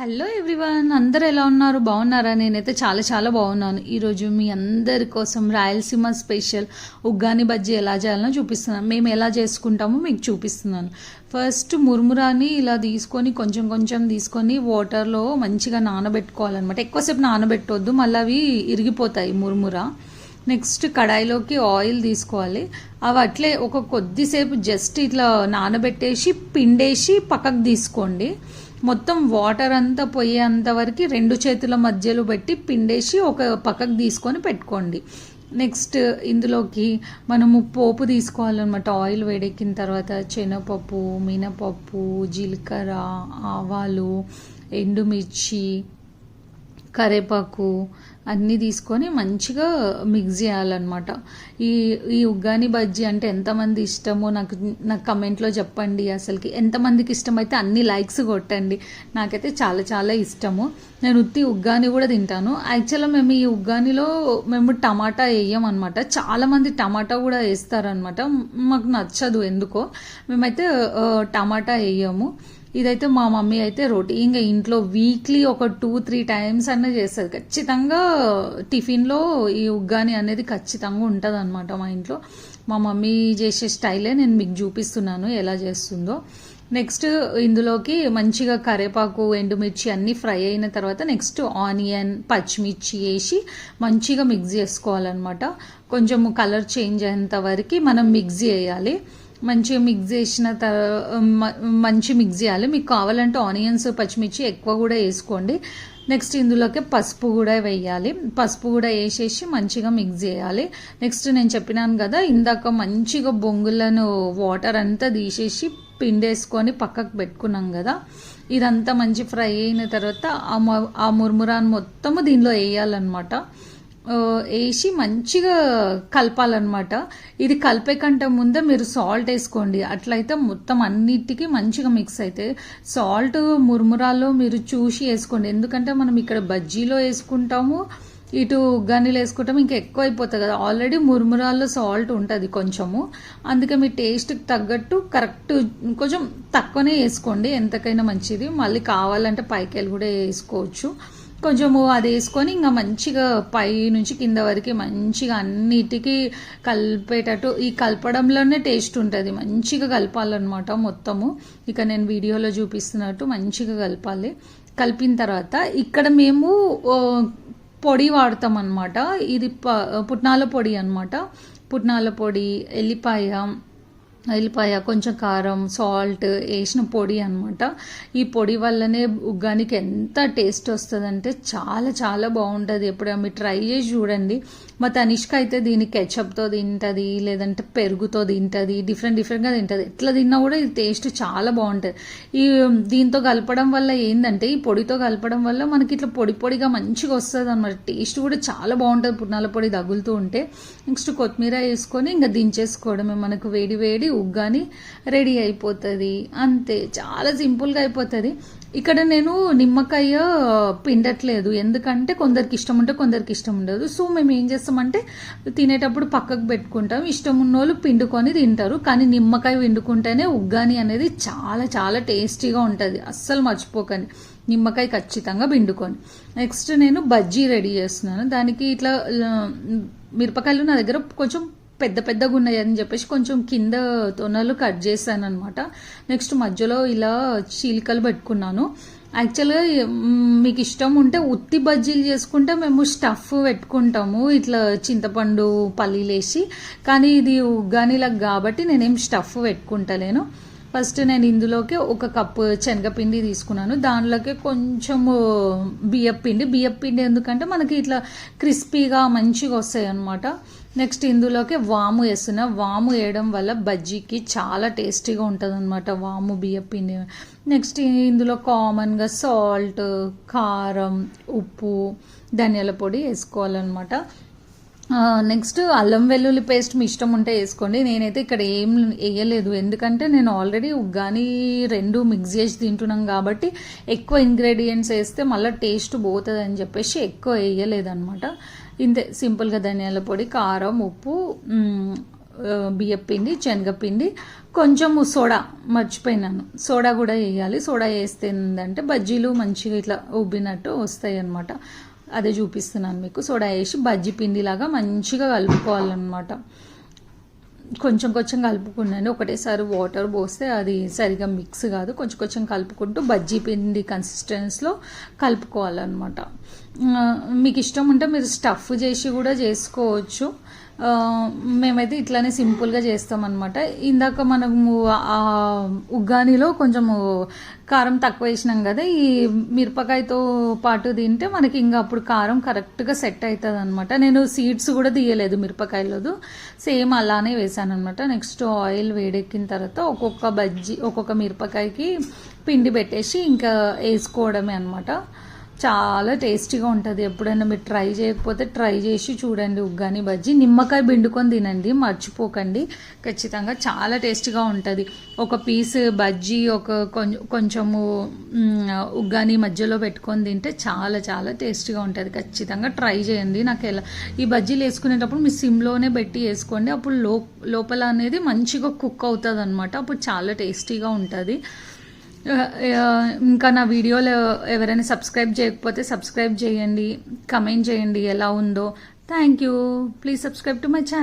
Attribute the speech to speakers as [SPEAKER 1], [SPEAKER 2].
[SPEAKER 1] Hello everyone అందరు ఎలా ఉన్నారు? బాగున్నారా? నేనైతే చాలా చాలా బాగున్నాను. ఈరోజు మీ అందరి కోసం రాయలసీమ స్పెషల్ ఉగ్గాని బజ్జీ ఎలా చేయాలనో చూపిస్తున్నాను. మేము ఎలా చేసుకుంటామో మీకు చూపిస్తున్నాను. ఫస్ట్ మురుమురాని ఇలా తీసుకొని కొంచెం కొంచెం తీసుకొని వాటర్లో మంచిగా నానబెట్టుకోవాలన్నమాట. ఎక్కువసేపు నానబెట్టొద్దు మళ్ళీ అవి ఇరిగిపోతాయి మురుమురా. నెక్స్ట్ కడాయిలోకి ఆయిల్ తీసుకోవాలి. అవి అట్లే ఒక కొద్దిసేపు జస్ట్ ఇట్లా నానబెట్టేసి పిండేసి పక్కకు తీసుకోండి. మొత్తం వాటర్ అంతా పోయేంత వరకు రెండు చేతుల మధ్యలో పెట్టి పిండేసి ఒక పక్కకు తీసుకొని పెట్టుకోండి. నెక్స్ట్ ఇందులోకి మనము పోపు తీసుకోవాలన్నమాట. ఆయిల్ వేడెక్కిన తర్వాత శనగపప్పు మినపప్పు జీలకర్ర ఆవాలు ఎండుమిర్చి కరేపాకు అన్నీ తీసుకొని మంచిగా మిక్స్ చేయాలన్నమాట. ఈ ఈ ఉగ్గాని బజ్జీ అంటే ఎంతమంది ఇష్టమో నాకు నాకు కమెంట్లో చెప్పండి అసలుకి. ఎంతమందికి ఇష్టమైతే అన్ని లైక్స్ కొట్టండి. నాకైతే చాలా చాలా ఇష్టము. నేను ఉత్తి ఉగ్గాని కూడా తింటాను. యాక్చువల్గా మేము ఈ ఉగ్గానిలో మేము టమాటా వేయమన్నమాట. అనమాట చాలామంది టమాటా కూడా వేస్తారనమాట మాకు నచ్చదు ఎందుకో. మేమైతే టమాటా వేయము. ఇదైతే మా మమ్మీ అయితే రొటీన్గా ఇంట్లో వీక్లీ ఒక టూ త్రీ టైమ్స్ అన్న చేస్తుంది. ఖచ్చితంగా టిఫిన్లో ఈ ఉగ్గాని అనేది ఖచ్చితంగా ఉంటుంది అనమాట మా ఇంట్లో. మా మమ్మీ చేసే స్టైలే నేను మీకు చూపిస్తున్నాను ఎలా చేస్తుందో. నెక్స్ట్ ఇందులోకి మంచిగా కరేపాకు ఎండుమిర్చి అన్నీ ఫ్రై అయిన తర్వాత నెక్స్ట్ ఆనియన్ పచ్చిమిర్చి వేసి మంచిగా మిక్స్ చేసుకోవాలన్నమాట. కొంచెం కలర్ చేంజ్ అయ్యేంత వరకు మనం మిక్స్ చేయాలి. మంచిగా మిక్స్ చేసిన తర్వాత మంచి మిక్స్ చేయాలి. మీకు కావాలంటే ఆనియన్స్ పచ్చిమిర్చి ఎక్కువ కూడా వేసుకోండి. నెక్స్ట్ ఇందులోకి పసుపు కూడా వేయాలి. పసుపు కూడా వేసేసి మంచిగా మిక్స్ చేయాలి. నెక్స్ట్ నేను చెప్పినాను కదా ఇందాక మంచిగా బొంగులను వాటర్ అంతా తీసేసి పిండేసుకొని పక్కకు పెట్టుకున్నాం కదా ఇదంతా మంచి ఫ్రై అయిన తర్వాత ఆ మ- ఆ మురుమురాన్ మొత్తము దీనిలో వేయాలన్నమాట. వేసి మంచిగా కలపాలన్నమాట. ఇది కలిపే కంటే ముందే మీరు సాల్ట్ వేసుకోండి. అట్లయితే మొత్తం అన్నిటికీ మంచిగా మిక్స్ అయితే సాల్ట్ మురుమురాల్లో మీరు చూసి వేసుకోండి. ఎందుకంటే మనం ఇక్కడ బజ్జీలో వేసుకుంటాము ఇటు గన్నీలు వేసుకుంటాం ఇంకా ఎక్కువ అయిపోతుంది కదా. ఆల్రెడీ మురుమురాల్లో సాల్ట్ ఉంటుంది కొంచెము. అందుకే మీ టేస్ట్కి తగ్గట్టు కరెక్ట్ కొంచెం తక్కువనే వేసుకోండి. ఎంతకైనా మంచిది. మళ్ళీ కావాలంటే పైకెళ్ళి కూడా వేసుకోవచ్చు. కొంచెము అది వేసుకొని ఇంకా మంచిగా పై నుంచి కింద వరకు మంచిగా అన్నిటికీ కలిపేటట్టు ఈ కలపడంలోనే టేస్ట్ ఉంటుంది. మంచిగా కలపాలన్నమాట మొత్తము. ఇక నేను వీడియోలో చూపిస్తున్నట్టు మంచిగా కలపాలి. కలిపిన తర్వాత ఇక్కడ మేము పొడి వాడతాం అనమాట ఇది ప పుట్నాల పొడి అనమాట పుట్నాల పొడి ఎల్లిపాయ ఎల్లిపాయ కొంచెం కారం సాల్ట్ వేసిన పొడి అనమాట ఈ పొడి వల్లనే ఉగ్గానికి ఎంత టేస్ట్ వస్తుందంటే చాలా చాలా బాగుంటుంది. ఎప్పుడు మీరు ట్రై చేసి చూడండి. మా తనిష్క అయితే దీన్ని కెచప్తో తింటుంది లేదంటే పెరుగుతో తింటుంది డిఫరెంట్ డిఫరెంట్గా తింటుంది. ఎట్లా తిన్నా కూడా ఇది టేస్ట్ చాలా బాగుంటుంది. ఈ దీంతో కలపడం వల్ల ఏంటంటే ఈ పొడితో కలపడం వల్ల మనకి ఇట్లా పొడి పొడిగా మంచిగా వస్తుంది అనమాట టేస్ట్ కూడా చాలా బాగుంటుంది. పుట్నాల పొడి తగులుతూ ఉంటే నెక్స్ట్ కొత్తిమీర వేసుకొని ఇంకా దించేసుకోవడమే. మనకు వేడి వేడి ఉగ్గాని రెడీ అయిపోతుంది. అంతే చాలా సింపుల్గా అయిపోతుంది. ఇక్కడ నేను నిమ్మకాయ పిండట్లేదు. ఎందుకంటే కొందరికి ఇష్టం ఉంటే కొందరికి ఇష్టం ఉండదు. సో మేము ఏం చేస్తామంటే తినేటప్పుడు పక్కకు పెట్టుకుంటాం. ఇష్టం ఉన్న వాళ్ళు పిండుకొని తింటారు. కానీ నిమ్మకాయ పిండుకుంటేనే ఉగ్గాని అనేది చాలా చాలా టేస్టీగా ఉంటుంది. అస్సలు మర్చిపోకండి. నిమ్మకాయ ఖచ్చితంగా పిండుకొని. నెక్స్ట్ నేను బజ్జీ రెడీ చేస్తున్నాను. దానికి ఇట్లా మిరపకాయలు నా దగ్గర కొంచెం పెద్ద పెద్దగా ఉన్నాయి అని చెప్పేసి కొంచెం కింద తొనలు కట్ చేశాను అనమాట నెక్స్ట్ మధ్యలో ఇలా చీలికలు పెట్టుకున్నాను. యాక్చువల్గా మీకు ఇష్టం ఉంటే ఉత్తి బజ్జీలు చేసుకుంటే మేము స్టఫ్ పెట్టుకుంటాము. ఇట్లా చింతపండు పల్లీలు వేసి. కానీ ఇది ఉగ్గానిలకు కాబట్టి నేనేం స్టఫ్ పెట్టుకుంటలేను ఫస్ట్ నేను ఇందులోకి ఒక కప్పు శనగపిండి తీసుకున్నాను. దానిలోకి కొంచెము బియ్యపిండి. బియ్యపిండి ఎందుకంటే మనకి ఇట్లా క్రిస్పీగా మంచిగా వస్తాయి అనమాట నెక్స్ట్ ఇందులోకి వాము వేస్తున్నా. వాము వేయడం వల్ల బజ్జీకి చాలా టేస్టీగా ఉంటుంది అనమాట వాము బియ్యపిండి నెక్స్ట్ ఇందులో కామన్గా సాల్ట్ కారం ఉప్పు ధనియాల పొడి వేసుకోవాలన్నమాట. నెక్స్ట్ అల్లం వెల్లుల్లి పేస్ట్ మీ ఇష్టం ఉంటే వేసుకోండి. నేనైతే ఇక్కడ ఏం వేయలేదు. ఎందుకంటే నేను ఆల్రెడీ ఉగ్గాని రెండు మిక్స్ చేసి తింటున్నాం కాబట్టి ఎక్కువ ఇంగ్రీడియంట్స్ వేస్తే మళ్ళీ టేస్ట్ పోతుంది అని చెప్పేసి ఎక్కువ వేయలేదనమాట ఇంతే సింపుల్గా ధనియాల పొడి కారం ఉప్పు బియ్యపిండి బియ్యం పిండి శనగపిండి కొంచెం సోడా మర్చిపోయినాను. సోడా కూడా వేయాలి. సోడా వేస్తే ఏంటంటే బజ్జీలు మంచిగా ఇట్లా ఉబ్బినట్టు వస్తాయి అనమాట అదే చూపిస్తున్నాను మీకు. సోడా వేసి బజ్జీ పిండిలాగా మంచిగా కలుపుకోవాలన్నమాట. కొంచెం కొంచెం కలుపుకున్నాను ఒకటేసారి వాటర్ పోస్తే అది సరిగా మిక్స్ కాదు. కొంచెం కొంచెం కలుపుకుంటూ బజ్జీ పిండి కన్సిస్టెన్స్లో కలుపుకోవాలన్నమాట. మీకు ఇష్టం ఉంటే మీరు స్టఫ్ చేసి కూడా చేసుకోవచ్చు. మేమైతే ఇట్లానే సింపుల్గా చేస్తామన్నమాట. ఇందాక మనము ఉగ్గానిలో కొంచెము కారం తక్కువ వేసినాం కదా ఈ మిరపకాయతో పాటు తింటే మనకి ఇంకా అప్పుడు కారం కరెక్ట్గా సెట్ అవుతుంది అనమాట నేను సీడ్స్ కూడా తీయలేదు మిరపకాయలదు. సేమ్ అలానే వేసాను అనమాట నెక్స్ట్ ఆయిల్ వేడెక్కిన తర్వాత ఒక్కొక్క బజ్జీ ఒక్కొక్క మిరపకాయకి పిండి పెట్టేసి ఇంకా వేసుకోవడమే అనమాట చాలా టేస్టీగా ఉంటుంది. ఎప్పుడైనా మీరు ట్రై చేయకపోతే ట్రై చేసి చూడండి ఉగ్గాని బజ్జీ. నిమ్మకాయ పిండుకొని తినండి మర్చిపోకండి. ఖచ్చితంగా చాలా టేస్టీగా ఉంటుంది. ఒక పీస్ బజ్జీ ఒక కొంచెం కొంచెము ఉగ్గాని మధ్యలో పెట్టుకొని తింటే చాలా చాలా టేస్టీగా ఉంటుంది. ఖచ్చితంగా ట్రై చేయండి. నాకు ఎలా ఈ బజ్జీలు వేసుకునేటప్పుడు మీ సిమ్లోనే పెట్టి వేసుకోండి. అప్పుడు లో లోపల అనేది మంచిగా కుక్ అవుతుంది అనమాట అప్పుడు చాలా టేస్టీగా ఉంటుంది. ఇంకా నా వీడియోలు ఎవరైనా సబ్స్క్రైబ్ చేయకపోతే సబ్స్క్రైబ్ చేయండి కమెంట్ చేయండి ఎలా ఉందో. Thank you please subscribe to my channel